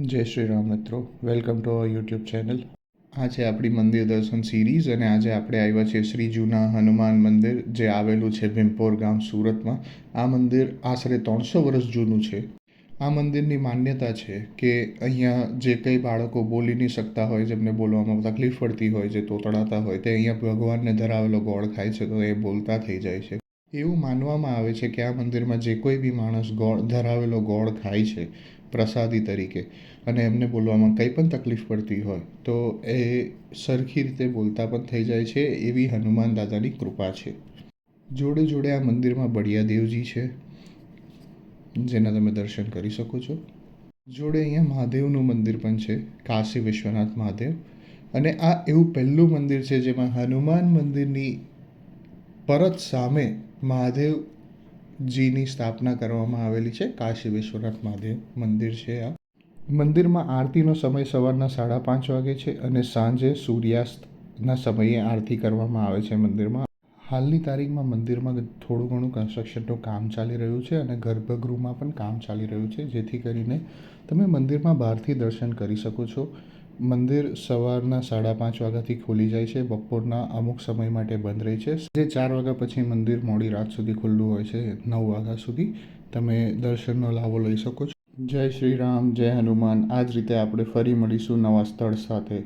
જય શ્રી રામ મિત્રો. Welcome to our YouTube channel આ છે આપણી મંદિર દર્શન સિરીઝ અને આજે આપણે આવ્યા છીએ શ્રી જૂના હનુમાન મંદિર જે આવેલું છે ભીમપોર ગામ સુરતમાં. આ મંદિર આશરે ત્રણસો વર્ષ જૂનું છે. આ મંદિરની માન્યતા છે કે અહીંયા જે કંઈ બાળકો બોલી નહીં શકતા હોય, જેમને બોલવામાં તકલીફ પડતી હોય, જે તોતડાતા હોય, તે અહીંયા ભગવાનને ધરાવેલો ગોળ ખાય છે, તો એ બોલતા થઈ જાય છે. એવું માનવામાં આવે છે કે આ મંદિરમાં જે કોઈ બી માણસ ગોળ ધરાવેલો ગોળ ખાય છે, પ્રસાદી તરીકે, અને એમને બોલવામાં કંઈ પણ તકલીફ પડતી હોય, તો એ સરખી રીતે બોલતા પણ થઈ જાય છે, એવી હનુમાન દાદાની કૃપા છે. જોડે જોડે આ મંદિરમાં બળિયા દેવજી છે, જેના તમે દર્શન કરી શકો છો. જોડે અહીંયા મહાદેવનું મંદિર પણ છે, કાશી વિશ્વનાથ મહાદેવ, અને આ એવું પહેલું મંદિર છે જેમાં હનુમાન મંદિરની પરત સામે મહાદેવજીની સ્થાપના કરવામાં આવેલી છે. કાશી વિશ્વનાથ મહાદેવ મંદિર છે આ. મંદિરમાં આરતીનો સમય સવારના સાડા પાંચ વાગે છે અને સાંજે સૂર્યાસ્તના સમયે આરતી કરવામાં આવે છે મંદિરમાં. હાલની તારીખમાં મંદિરમાં થોડું ઘણું કન્સ્ટ્રક્શનનું કામ ચાલી રહ્યું છે અને ગર્ભગૃહમાં પણ કામ ચાલી રહ્યું છે. જેથી કરીને તમે મંદિરમાં બહારથી દર્શન કરી શકો છો. મંદિર સવારના સાડા પાંચ વાગ્યાથી ખુલી જાય છે. બપોરના અમુક સમય માટે બંધ રહે છે. જે ચાર વાગ્યા પછી મંદિર મોડી રાત સુધી ખુલ્લું હોય છે. નવ વાગ્યા સુધી તમે દર્શનનો લાભો લઈ શકો છો. જય શ્રી રામ, જય હનુમાન. આ જ રીતે આપણે ફરી મળીશું નવા સ્થળ સાથે.